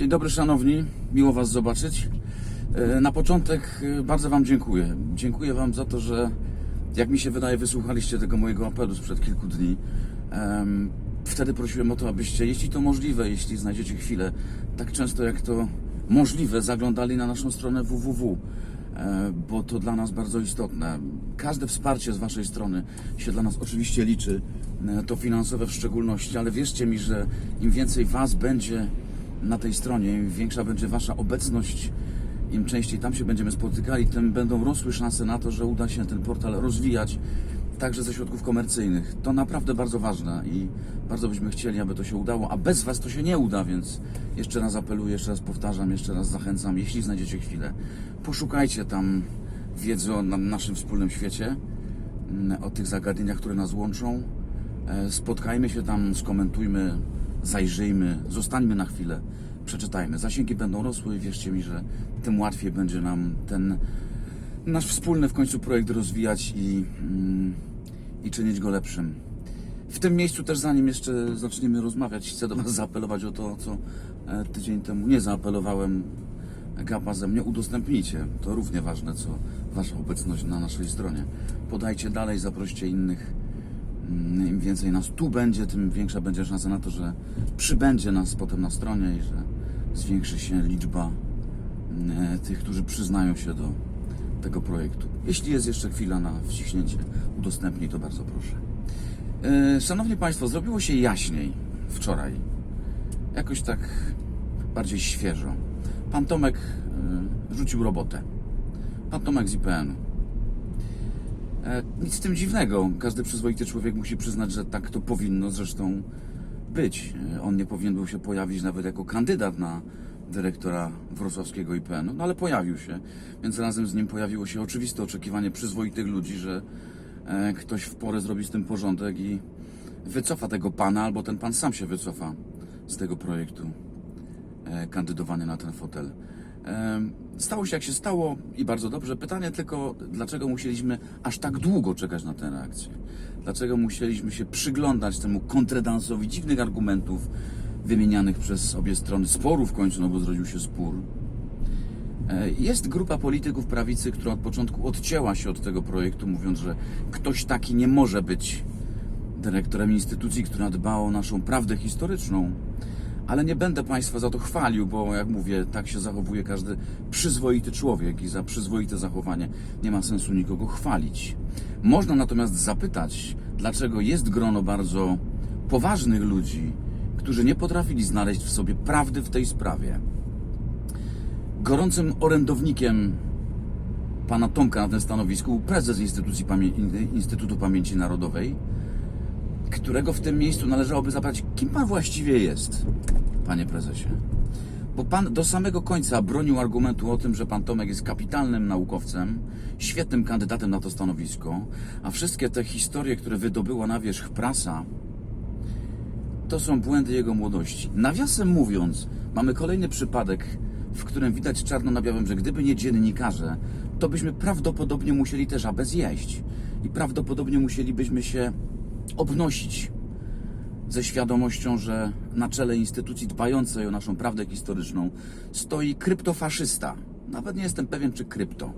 Dzień dobry szanowni, miło Was zobaczyć. E, Na początek e, bardzo Wam dziękuję. Dziękuję Wam za to, że jak mi się wydaje wysłuchaliście tego mojego apelu sprzed kilku dni. Wtedy prosiłem o to, abyście, jeśli to możliwe, jeśli znajdziecie chwilę, tak często jak to możliwe, zaglądali na naszą stronę www, e, bo to dla nas bardzo istotne. Każde wsparcie z Waszej strony się dla nas oczywiście liczy, to finansowe w szczególności, ale wierzcie mi, że im więcej Was będzie na tej stronie, im większa będzie Wasza obecność, im częściej tam się będziemy spotykali, tym będą rosły szanse na to, że uda się ten portal rozwijać także ze środków komercyjnych. To naprawdę bardzo ważne i bardzo byśmy chcieli, aby to się udało, a bez Was to się nie uda, więc jeszcze raz apeluję, jeszcze raz powtarzam, jeszcze raz zachęcam, jeśli znajdziecie chwilę, poszukajcie tam wiedzy o naszym wspólnym świecie, mm, o tych zagadnieniach, które nas łączą. E, Spotkajmy się tam, skomentujmy, zajrzyjmy, zostańmy na chwilę, przeczytajmy. Zasięgi będą rosły i wierzcie mi, że tym łatwiej będzie nam ten nasz wspólny w końcu projekt rozwijać i, mm, i czynić go lepszym. W tym miejscu też, zanim jeszcze zaczniemy rozmawiać, chcę do Was zaapelować o to, co e, tydzień temu nie zaapelowałem. Gapa ze mnie, udostępnijcie. To równie ważne, co Wasza obecność na naszej stronie. Podajcie dalej, zaproście innych. Mm, Im więcej nas tu będzie, tym większa będzie szansa na to, że przybędzie nas potem na stronie i że zwiększy się liczba mm, tych, którzy przyznają się do tego projektu. Jeśli jest jeszcze chwila na wciśnięcie, udostępnij to bardzo proszę. E, Szanowni Państwo, zrobiło się jaśniej wczoraj. Jakoś tak bardziej świeżo. Pan Tomek e, rzucił robotę. Pan Tomek z IPN-u. E, Nic w tym dziwnego. Każdy przyzwoity człowiek musi przyznać, że tak to powinno zresztą być. E, On nie powinien był się pojawić nawet jako kandydat na dyrektora wrocławskiego IPN-u, no ale pojawił się. Więc razem z nim pojawiło się oczywiste oczekiwanie przyzwoitych ludzi, że e, ktoś w porę zrobi z tym porządek i wycofa tego pana, albo ten pan sam się wycofa z tego projektu e, kandydowania na ten fotel. Stało się jak się stało i bardzo dobrze. Pytanie tylko, dlaczego musieliśmy aż tak długo czekać na tę reakcję? Dlaczego musieliśmy się przyglądać temu kontredansowi dziwnych argumentów wymienianych przez obie strony sporu w końcu, no bo zrodził się spór. E, Jest grupa polityków prawicy, która od początku odcięła się od tego projektu, mówiąc, że ktoś taki nie może być dyrektorem instytucji, która dba o naszą prawdę historyczną. Ale nie będę Państwa za to chwalił, bo jak mówię, tak się zachowuje każdy przyzwoity człowiek i za przyzwoite zachowanie nie ma sensu nikogo chwalić. Można natomiast zapytać, dlaczego jest grono bardzo poważnych ludzi, którzy nie potrafili znaleźć w sobie prawdy w tej sprawie. Gorącym orędownikiem pana Tomka na tym stanowisku był prezes Instytucji Pamię- Instytutu Pamięci Narodowej, którego w tym miejscu należałoby zapytać, kim pan właściwie jest, panie prezesie. Bo pan do samego końca bronił argumentu o tym, że pan Tomek jest kapitalnym naukowcem, świetnym kandydatem na to stanowisko, a wszystkie te historie, które wydobyła na wierzch prasa, to są błędy jego młodości. Nawiasem mówiąc, mamy kolejny przypadek, w którym widać czarno na białym, że gdyby nie dziennikarze, to byśmy prawdopodobnie musieli też żabę zjeść. I prawdopodobnie musielibyśmy się obnosić ze świadomością, że na czele instytucji dbającej o naszą prawdę historyczną stoi kryptofaszysta. Nawet nie jestem pewien, czy krypto.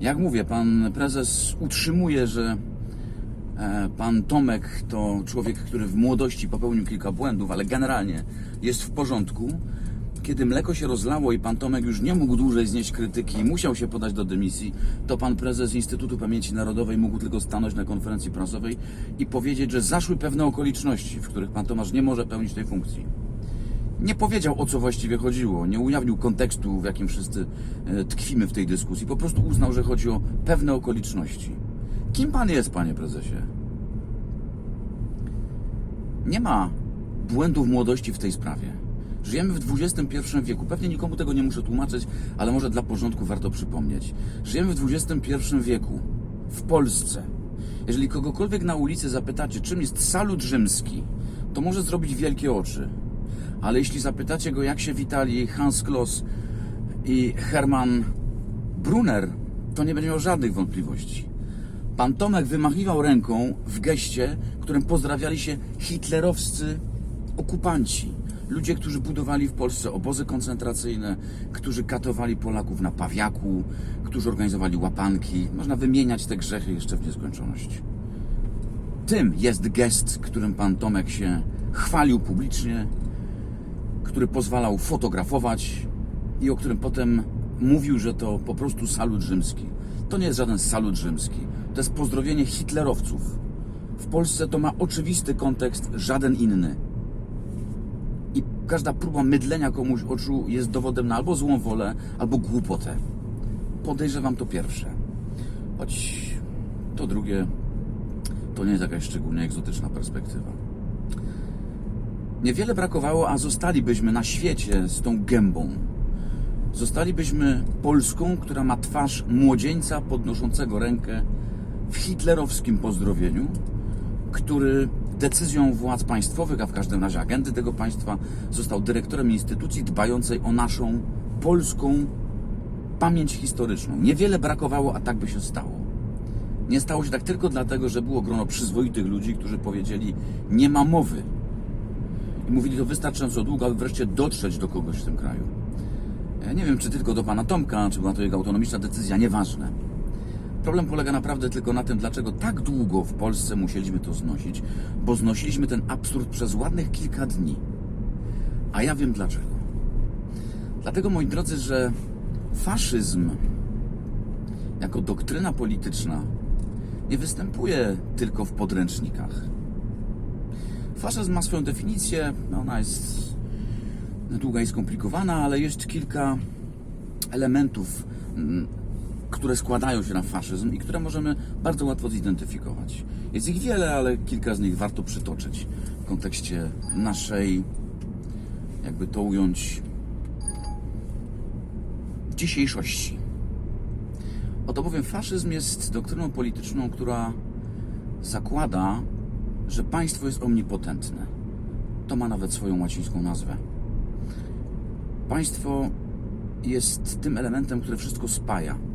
Jak mówię, pan prezes utrzymuje, że e, pan Tomek to człowiek, który w młodości popełnił kilka błędów, ale generalnie jest w porządku. Kiedy mleko się rozlało i pan Tomek już nie mógł dłużej znieść krytyki i musiał się podać do dymisji, to pan prezes Instytutu Pamięci Narodowej mógł tylko stanąć na konferencji prasowej i powiedzieć, że zaszły pewne okoliczności, w których pan Tomasz nie może pełnić tej funkcji. Nie powiedział o co właściwie chodziło, nie ujawnił kontekstu, w jakim wszyscy e, tkwimy w tej dyskusji. Po prostu uznał, że chodzi o pewne okoliczności. Kim pan jest, panie prezesie? Nie ma błędów młodości w tej sprawie. Żyjemy w XXI wieku. Pewnie nikomu tego nie muszę tłumaczyć, ale może dla porządku warto przypomnieć. Żyjemy w XXI wieku. W Polsce. Jeżeli kogokolwiek na ulicy zapytacie, czym jest salut rzymski, to może zrobić wielkie oczy. Ale jeśli zapytacie go, jak się witali Hans Kloss i Hermann Brunner, to nie będzie miał żadnych wątpliwości. Pan Tomek wymachiwał ręką w geście, którym pozdrawiali się hitlerowscy okupanci. Ludzie, którzy budowali w Polsce obozy koncentracyjne, którzy katowali Polaków na Pawiaku, którzy organizowali łapanki. Można wymieniać te grzechy jeszcze w nieskończoność. Tym jest gest, którym pan Tomek się chwalił publicznie, który pozwalał fotografować i o którym potem mówił, że to po prostu salut rzymski. To nie jest żaden salut rzymski. To jest pozdrowienie hitlerowców. W Polsce to ma oczywisty kontekst, żaden inny. Każda próba mydlenia komuś oczu jest dowodem na albo złą wolę, albo głupotę. Podejrzewam to pierwsze. Choć to drugie to nie jest jakaś szczególnie egzotyczna perspektywa. Niewiele brakowało, a zostalibyśmy na świecie z tą gębą. Zostalibyśmy Polską, która ma twarz młodzieńca podnoszącego rękę w hitlerowskim pozdrowieniu, który decyzją władz państwowych, a w każdym razie agendy tego państwa, został dyrektorem instytucji dbającej o naszą polską pamięć historyczną. Niewiele brakowało, a tak by się stało. Nie stało się tak tylko dlatego, że było grono przyzwoitych ludzi, którzy powiedzieli: Nie ma mowy. I mówili to wystarczająco długo, aby wreszcie dotrzeć do kogoś w tym kraju. Ja nie wiem, czy tylko do pana Tomka, czy była to jego autonomiczna decyzja, nieważne. Problem polega naprawdę tylko na tym, dlaczego tak długo w Polsce musieliśmy to znosić, bo znosiliśmy ten absurd przez ładnych kilka dni. A ja wiem dlaczego. Dlatego, moi drodzy, że faszyzm jako doktryna polityczna nie występuje tylko w podręcznikach. Faszyzm ma swoją definicję, no ona jest długa i skomplikowana, ale jest kilka elementów, mm, które składają się na faszyzm i które możemy bardzo łatwo zidentyfikować. Jest ich wiele, ale kilka z nich warto przytoczyć w kontekście naszej, jakby to ująć, dzisiejszości. Oto bowiem faszyzm jest doktryną polityczną, która zakłada, że państwo jest omnipotentne. To ma nawet swoją łacińską nazwę. Państwo jest tym elementem, który wszystko spaja.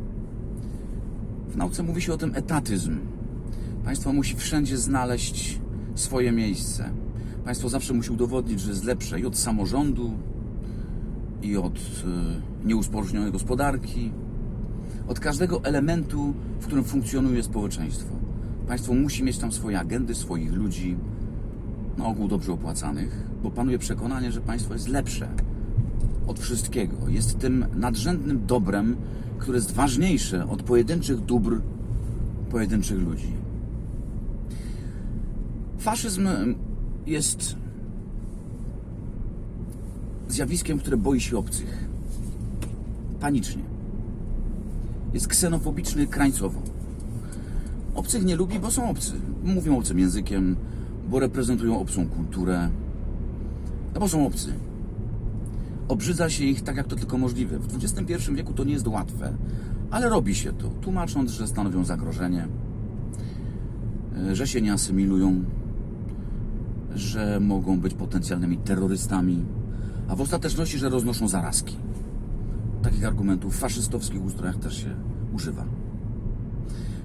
W nauce mówi się o tym etatyzm. Państwo musi wszędzie znaleźć swoje miejsce. Państwo zawsze musi udowodnić, że jest lepsze i od samorządu, i od y, nieusporządnionej gospodarki, od każdego elementu, w którym funkcjonuje społeczeństwo. Państwo musi mieć tam swoje agendy, swoich ludzi, na ogół dobrze opłacanych, bo panuje przekonanie, że państwo jest lepsze od wszystkiego. Jest tym nadrzędnym dobrem, które jest ważniejsze od pojedynczych dóbr pojedynczych ludzi. Faszyzm jest zjawiskiem, które boi się obcych. Panicznie. Jest ksenofobiczny krańcowo. Obcych nie lubi, bo są obcy. Mówią obcym językiem, bo reprezentują obcą kulturę. No bo są obcy. Obrzydza się ich tak, jak to tylko możliwe. W XXI wieku to nie jest łatwe, ale robi się to, tłumacząc, że stanowią zagrożenie, e, że się nie asymilują, że mogą być potencjalnymi terrorystami, a w ostateczności, że roznoszą zarazki. Takich argumentów w faszystowskich ustrojach też się używa.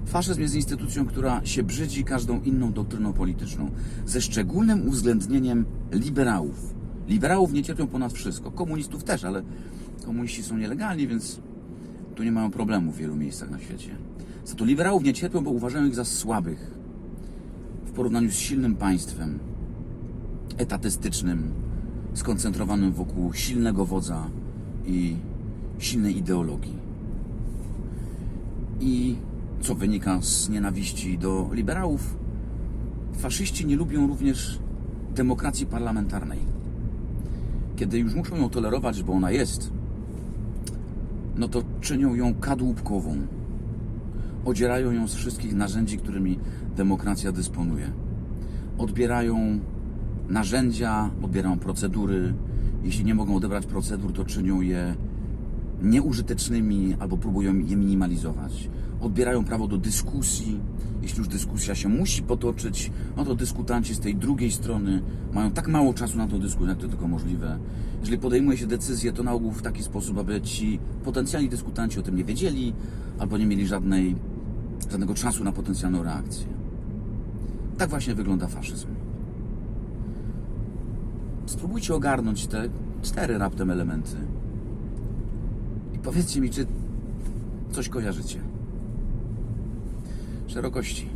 Faszyzm jest instytucją, która się brzydzi każdą inną doktryną polityczną, ze szczególnym uwzględnieniem liberałów. Liberałów nie cierpią ponad wszystko, komunistów też, ale komuniści są nielegalni, więc tu nie mają problemu w wielu miejscach na świecie. Za to liberałów nie cierpią, bo uważają ich za słabych w porównaniu z silnym państwem, etatystycznym, skoncentrowanym wokół silnego wodza i silnej ideologii. I co wynika z nienawiści do liberałów, faszyści nie lubią również demokracji parlamentarnej. Kiedy już muszą ją tolerować, bo ona jest, no to czynią ją kadłubkową. Odzierają ją z wszystkich narzędzi, którymi demokracja dysponuje. Odbierają narzędzia, odbierają procedury. Jeśli nie mogą odebrać procedur, to czynią je nieużytecznymi albo próbują je minimalizować. Odbierają prawo do dyskusji. Jeśli już dyskusja się musi potoczyć, no to dyskutanci z tej drugiej strony mają tak mało czasu na tę dyskusję, jak to tylko możliwe. Jeżeli podejmuje się decyzję, to na ogół w taki sposób, aby ci potencjalni dyskutanci o tym nie wiedzieli albo nie mieli żadnej, żadnego czasu na potencjalną reakcję. Tak właśnie wygląda faszyzm. spróbujcie ogarnąć te cztery raptem elementy i powiedzcie mi, czy coś kojarzycie. Szerokości